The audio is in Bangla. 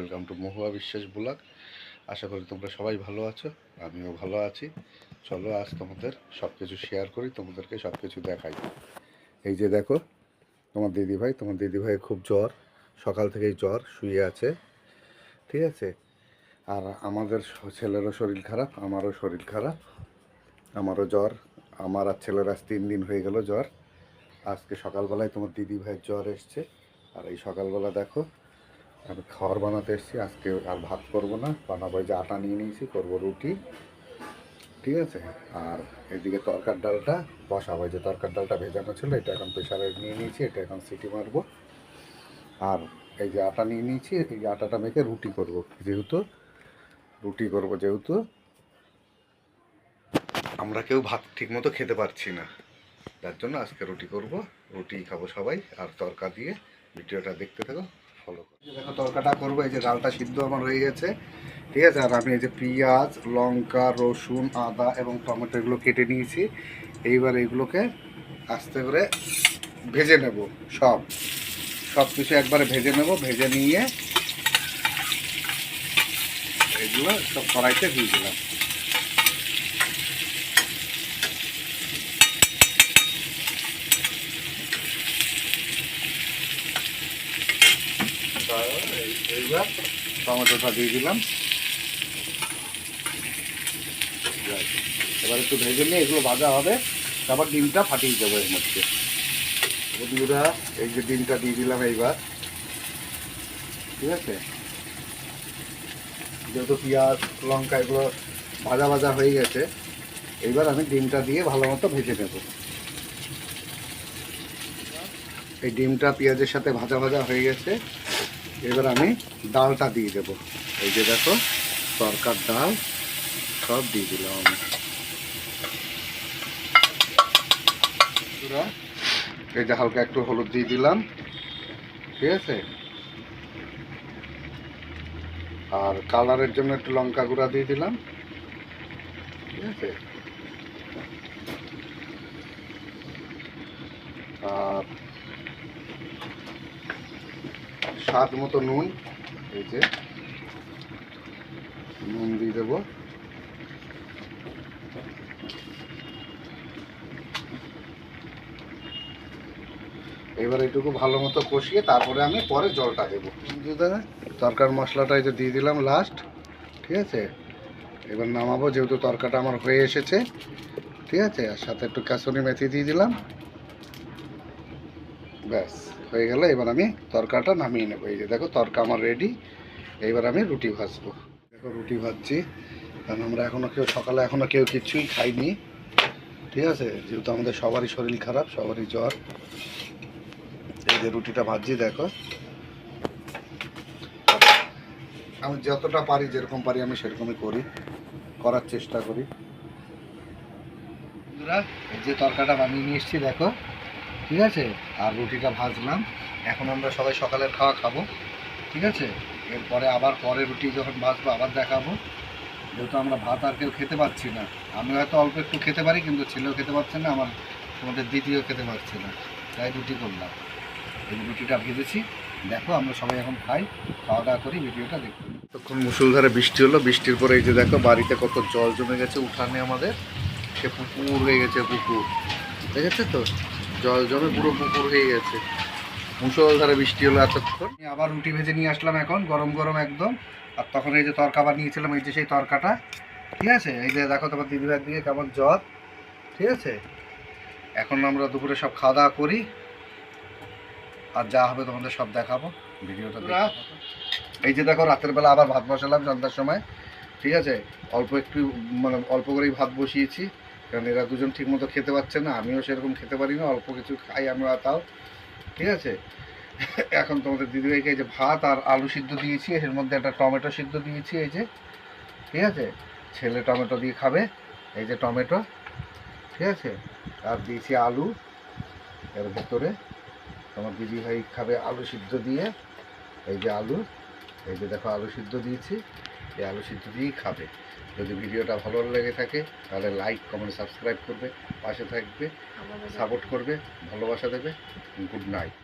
ওয়েলকাম টু মহুয়া বিশ্বাস ব্লগ আশা করি তোমরা সবাই ভালো আছো, আমিও ভালো আছি। চলো, আজ তোমাদের সব কিছু শেয়ার করি, তোমাদেরকে সব কিছু দেখাই। এই যে দেখো, তোমার দিদিভাই, তোমার দিদিভাইয়ের খুব জ্বর, সকাল থেকেই জ্বর, শুয়ে আছে। ঠিক আছে? আর আমাদের ছেলেরও শরীর খারাপ, আমারও শরীর খারাপ, আমারও জ্বর, আমার আর ছেলের আজ তিন দিন হয়ে গেল জ্বর। আজকে সকালবেলায় তোমার দিদি ভাইয়ের জ্বর এসছে। আর এই সকালবেলা দেখো আমি খাবার বানাতে এসেছি, আজকে আর ভাত করব না। বানাবো যে আটা নিয়ে নিয়েছি, করব রুটি। ঠিক আছে? আর এদিকে তরকার ডালটা বসাবো যে তরকার ডালটা ভেজানো ছিল, এটা এখন প্রেশারে নিয়ে নিয়েছি, এটা এখন সিটি মারবো। আর এই যে আটা নিয়ে নিয়েছি, এই আটাটা মেখে রুটি করব, যেহেতু রুটি করব, যেহেতু আমরা কেউ ভাত ঠিকমতো খেতে পারছি না। যার জন্য আজকে রুটি করব, রুটি খাব সবাই, আর তরকা দিয়ে। ভিডিওটা দেখতে থাকো। ফলো করো। দেখো, তরকাটা করব, এই যে ডালটা সিদ্ধ আমার হয়ে গেছে। ঠিক আছে? আর আমি এই যে পেঁয়াজ, লঙ্কা, রসুন, আদা এবং টমেটো এগুলো কেটে নিয়েছি। এইবার এগুলোকে আস্তে করে ভেজে নেব, সব। সব কিছু একবারে ভেজে নেব, ভেজে নিয়ে এগুলো সব কড়াইতে দিয়ে দিলাম এই- এইবার টমেটোটা দিয়ে দিলাম। এবার একটু ভেজে নিয়ে এগুলো ভাজা হবে। তারপর ডিমটা ফাটিয়ে দেবো এর মধ্যে। বন্ধুরা, এই যে ডিমটা দিয়ে দিলাম এইবার। ঠিক আছে? যেহেতু পেঁয়াজ, লঙ্কা এগুলো ভাজা ভাজা হয়ে গেছে, এইবার আমি ডিমটা দিয়ে ভালো মতো ভেজে নেব। এই ডিমটা পেঁয়াজের সাথে ভাজা ভাজা হয়ে গেছে। এবার আমি ডালটা দিয়ে দেবো। এই যে দেখো, তরকার ডাল সব দিয়ে দিলাম। এই যে হালকা একটু হলুদ দিয়ে দিলাম। ঠিক আছে? আর কালারের জন্য একটু লঙ্কা গুঁড়া দিয়ে দিলাম। ঠিক আছে? আর স্বাদ মতো নুন এই যে নুন দিয়ে দেবো। এবার এটুকু ভালো মতো কষিয়ে তারপরে আমি পরে জলটা দেবো। তরকার মশলাটা এই যে দিয়ে দিলাম লাস্ট ঠিক আছে? এবার নামাবো যেহেতু তরকাটা আমার হয়ে এসেছে ঠিক আছে? আর সাথে একটু কাসুরি মেথি দিয়ে দিলাম। ব্যাস। হয়ে গেল এবার আমি তরকাটা নামিয়ে নেব। এই যে দেখো তরকা আমার রেডি এইবার আমি রুটি ভাজবো। দেখো রুটি ভাজছি। কারণ আমরা এখনও কেউ সকালে এখনও কেউ কিছুই খাইনি। ঠিক আছে? যেহেতু আমাদের সবারই শরীর খারাপ সবারই জ্বর। এই যে রুটিটা ভাজছি দেখো। আমি যতটা পারি যেরকম পারি আমি সেরকমই করি। করার চেষ্টা করি। বন্ধুরা এই যে তরকাটা বানিয়ে নিয়ে এসেছি দেখো। ঠিক আছে? আর রুটিটা ভাজলাম। এখন আমরা সবাই সকালের খাওয়া খাব। ঠিক আছে? এরপরে আবার পরে রুটি যখন ভাজবো, আবার দেখাবো। যেহেতু আমরা ভাত আর কেউ খেতে পাচ্ছি না। আমি হয়তো অল্প একটু খেতে পারি, কিন্তু ছেলেও খেতে পারছে না, আমার তোমাদের দিদিও খেতে পারছে না। তাই রুটি করলাম। এই রুটিটা ভেজেছি। দেখো, আমরা সবাই এখন খাই। খাওয়া দাওয়া করি, ভিডিওটা দেখি। তখন মুসুলধারে বৃষ্টি হলো। বৃষ্টির পরে এই যে দেখো, বাড়িতে কত জল জমে গেছে, উঠানে আমাদের। সে পুকুর হয়ে গেছে পুকুর। দেখেছে তো? জল জমে পুরো পুকুর হয়ে গেছে। মুসলধারে বৃষ্টি হলো এতক্ষণ আমি আবার রুটি ভেজে নিয়ে আসলাম এখন গরম গরম একদম। আর তখন এই যে তরকা নিয়েছিলাম এই যে সেই তরকাটা ঠিক আছে? এই যে দেখো তোমার দিদিভাইয়ের দিকে কেমন জ্বর ঠিক আছে? এখন আমরা দুপুরে সব খাওয়া দাওয়া করি। আর যা হবে তোমাদের সব দেখাবো। ভিডিওটা দেখো। এই যে দেখো রাতের বেলা আবার ভাত বসালাম সন্ধ্যার সময় ঠিক আছে? অল্প একটু মানে অল্প করেই ভাত বসিয়েছি। কারণ এরা দুজন ঠিক মতো খেতে পারছে না, আমিও সেরকম খেতে পারি না, অল্প কিছু খাই আমরা তাও। ঠিক আছে? এখন তোমাদের দিদিভাইকে এই যে ভাত আর আলু সিদ্ধ দিয়েছি, এর মধ্যে একটা টমেটো সিদ্ধ দিয়েছি, এই যে। ঠিক আছে? ছেলে টমেটো দিয়ে খাবে, এই যে টমেটো। ঠিক আছে? আর দিয়েছি আলু। এর ভেতরে তোমার দিদিভাই খাবে আলু সিদ্ধ দিয়ে, এই যে আলু। এই যে দেখো, আলু সিদ্ধ দিয়েছি। এই আলু সিদ্ধ দিয়েই খাবে। যদি ভিডিওটা ভালো লেগে থাকে তাহলে লাইক কমেন্ট সাবস্ক্রাইব করবে পাশে থাকবে সাপোর্ট করবে ভালোবাসা দেবে গুড নাইট